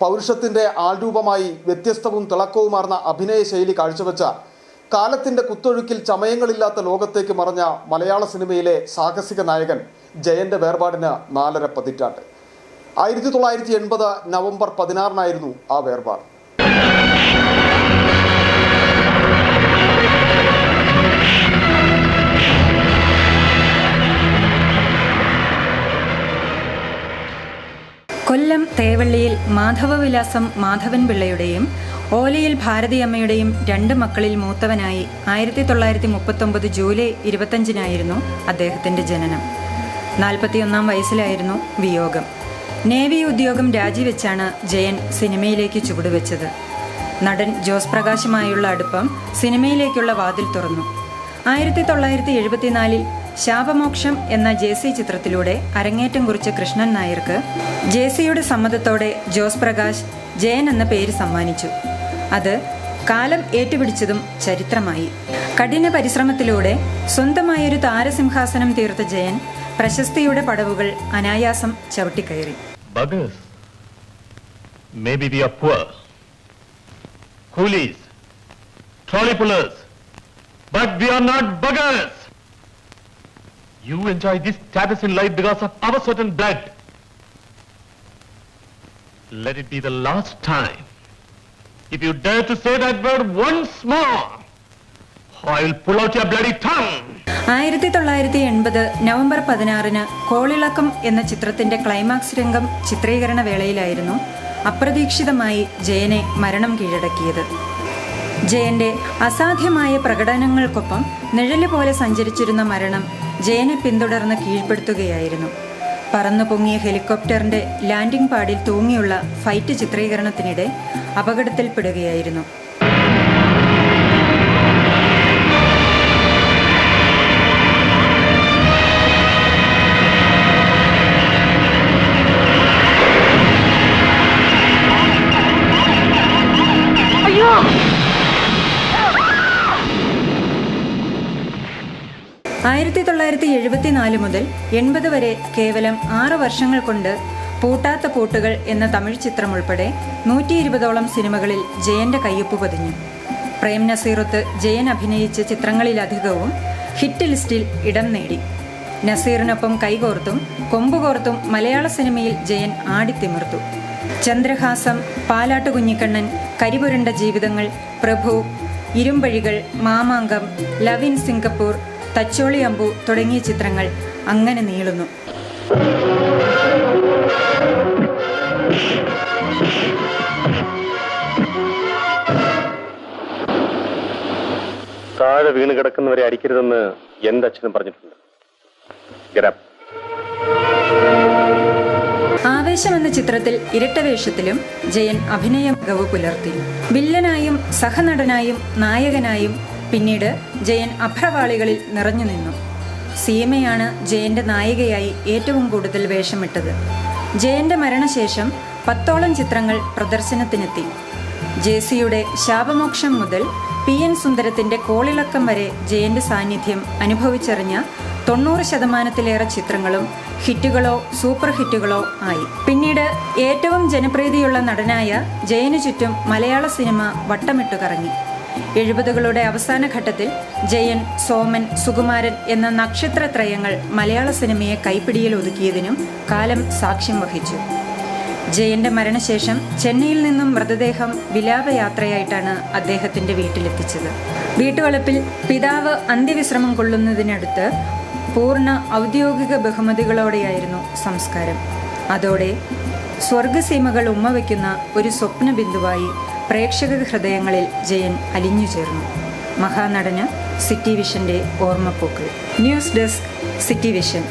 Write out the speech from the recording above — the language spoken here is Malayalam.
പൗരുഷത്തിന്റെ ആൾരൂപമായി വ്യത്യസ്തവും തിളക്കവുമാർന്ന അഭിനയ ശൈലി കാഴ്ചവെച്ച കാലത്തിന്റെ കുത്തൊഴുക്കിൽ ചമയങ്ങളില്ലാത്ത ലോകത്തേക്ക് മറഞ്ഞ മലയാള സിനിമയിലെ സാഹസിക നായകൻ ജയന്റെ വേർപാടിന് നാലര പതിറ്റാണ്ട്. ആയിരത്തി തൊള്ളായിരത്തി എൺപത് നവംബർ പതിനാറിനായിരുന്നു ആ വേർപാട്. കൊല്ലം തേവള്ളിയിൽ മാധവവിലാസം മാധവൻ പിള്ളയുടെയും ഓലയിൽ ഭാരതിയമ്മയുടെയും രണ്ട് മക്കളിൽ മൂത്തവനായി ആയിരത്തി തൊള്ളായിരത്തി മുപ്പത്തൊമ്പത് ജൂലൈ ഇരുപത്തഞ്ചിനായിരുന്നു അദ്ദേഹത്തിന്റെ ജനനം. നാൽപ്പത്തിയൊന്നാം വയസ്സിലായിരുന്നു വിയോഗം. നേവി ഉദ്യോഗം രാജിവെച്ചാണ് ജയൻ സിനിമയിലേക്ക് ചുവടുവെച്ചത്. നടൻ ജോസ് പ്രകാശുമായുള്ള അടുപ്പം സിനിമയിലേക്കുള്ള വാതിൽ തുറന്നു. ആയിരത്തി തൊള്ളായിരത്തി എഴുപത്തിനാലിൽ ശാപമോക്ഷം എന്ന ജെ സി ചിത്രത്തിലൂടെ അരങ്ങേറ്റം കുറിച്ച കൃഷ്ണൻ നായർക്ക് ജെ സിയുടെ സമ്മതത്തോടെ ജോസ് പ്രകാശ് ജയൻ എന്ന പേര് സമ്മാനിച്ചു അത് കാലം ഏറ്റുപിടിച്ചതും ചരിത്രമായി കഠിന പരിശ്രമത്തിലൂടെ സ്വന്തമായൊരു താരസിംഹാസനം തീർത്ത ജയൻ പ്രശസ്തിയുടെ പടവുകൾ അനായാസം ചവിട്ടിക്കയറി. But we are not buggers. You enjoy this status in life because of our certain blood. Let it be the last time. If you dare to say that word once more, I will pull out your bloody tongue. ആയിരത്തി തൊള്ളായിരത്തി എൺപത് നവംബർ പതിനാറിന് കോളിളക്കം എന്ന ചിത്രത്തിന്റെ ക്ലൈമാക്സ് രംഗം ചിത്രീകരണ വേളയിലായിരുന്നു അപ്രതീക്ഷിതമായി ജയനെ മരണം കീഴടക്കിയത് ജയന്റെ അസാധ്യമായ പ്രകടനങ്ങൾക്കൊപ്പം നിഴൽ പോലെ സഞ്ചരിച്ചിരുന്ന മരണം ജയനെ പിന്തുടർന്ന് കീഴ്പ്പെടുത്തുകയായിരുന്നു. പറന്നു പൊങ്ങിയ ഹെലികോപ്റ്ററിന്റെ ലാൻഡിംഗ് പാഡിൽ തൂങ്ങിയുള്ള ഫൈറ്റ് ചിത്രീകരണത്തിനിടെ അപകടത്തിൽപ്പെടുകയായിരുന്നു. ആയിരത്തി തൊള്ളായിരത്തി എഴുപത്തിനാല് മുതൽ എൺപത് വരെ കേവലം ആറ് വർഷങ്ങൾ കൊണ്ട് പൂട്ടാത്ത പൂട്ടുകൾ എന്ന തമിഴ് ചിത്രം ഉൾപ്പെടെ നൂറ്റി ഇരുപതോളം സിനിമകളിൽ ജയന്റെ കയ്യൊപ്പ് പതിഞ്ഞു. പ്രേം നസീറത്ത് ജയൻ അഭിനയിച്ച ചിത്രങ്ങളിലധികവും ഹിറ്റ് ലിസ്റ്റിൽ ഇടം നേടി. നസീറിനൊപ്പം കൈകോർത്തും കൊമ്പുകോർത്തും മലയാള സിനിമയിൽ Jayan ആടിത്തിമിർത്തു. Chandrahasam Palat Kunhikannan Karipuranda Jeevithangal Prabhu Irumbazhikal Mamankam love in Singapore Thacholi Ambu തുടങ്ങിയ ചിത്രങ്ങൾ അങ്ങനെ നീളുന്നു. താഴെ വീണ് കിടക്കുന്നവരെ അടിക്കരുതെന്ന് എന്റെ അച്ഛനും പറഞ്ഞിട്ടുണ്ട്. ആവേശം എന്ന ചിത്രത്തിൽ ഇരട്ടവേഷത്തിലും ജയൻ അഭിനയ മികവ് പുലർത്തി. വില്ലനായും സഹനടനായും നായകനായും പിന്നീട് ജയൻ അഭ്രവാളികളിൽ നിറഞ്ഞു നിന്നു. സീമയാണ് ജയന്റെ നായികയായി ഏറ്റവും കൂടുതൽ വേഷമിട്ടത്. ജയന്റെ മരണശേഷം പത്തോളം ചിത്രങ്ങൾ പ്രദർശനത്തിനെത്തി. ജേസിയുടെ ശാപമോക്ഷം മുതൽ പി എൻ സുന്ദരത്തിന്റെ കോളിളക്കം വരെ ജയന്റെ സാന്നിധ്യം അനുഭവിച്ചറിഞ്ഞ തൊണ്ണൂറ് ശതമാനത്തിലേറെ ചിത്രങ്ങളും ഹിറ്റുകളോ സൂപ്പർ ഹിറ്റുകളോ ആയി. പിന്നീട് ഏറ്റവും ജനപ്രീതിയുള്ള നടനായ ജയനു ചുറ്റും മലയാള സിനിമ വട്ടമിട്ടു കറങ്ങി. എഴുപതുകളുടെ അവസാന ഘട്ടത്തിൽ ജയൻ സോമൻ സുകുമാരൻ എന്ന നക്ഷത്രത്രയങ്ങൾ മലയാള സിനിമയെ കൈപ്പിടിയിൽ ഒതുക്കിയതിനും കാലം സാക്ഷ്യം വഹിച്ചു. ജയന്റെ മരണശേഷം ചെന്നൈയിൽ നിന്നും മൃതദേഹം വിലാപയാത്രയായിട്ടാണ് അദ്ദേഹത്തിന്റെ വീട്ടിലെത്തിച്ചത്. വീട്ടുവളപ്പിൽ പിതാവ് അന്ത്യവിശ്രമം കൊള്ളുന്നതിനടുത്ത് പൂർണ ഔദ്യോഗിക ബഹുമതികളോടെയായിരുന്നു സംസ്കാരം. അതോടെ സ്വർഗസീമകൾ ഉമ്മവയ്ക്കുന്ന ഒരു സ്വപ്ന ബിന്ദുവായി പ്രേക്ഷക ഹൃദയങ്ങളിൽ ജയൻ അലിഞ്ഞു ചേർന്നു. മഹാനടന് സിറ്റി വിഷന്റെ ഓർമ്മപ്പൂക്കൾ ന്യൂസ് ഡെസ്ക് സിറ്റി വിഷൻ.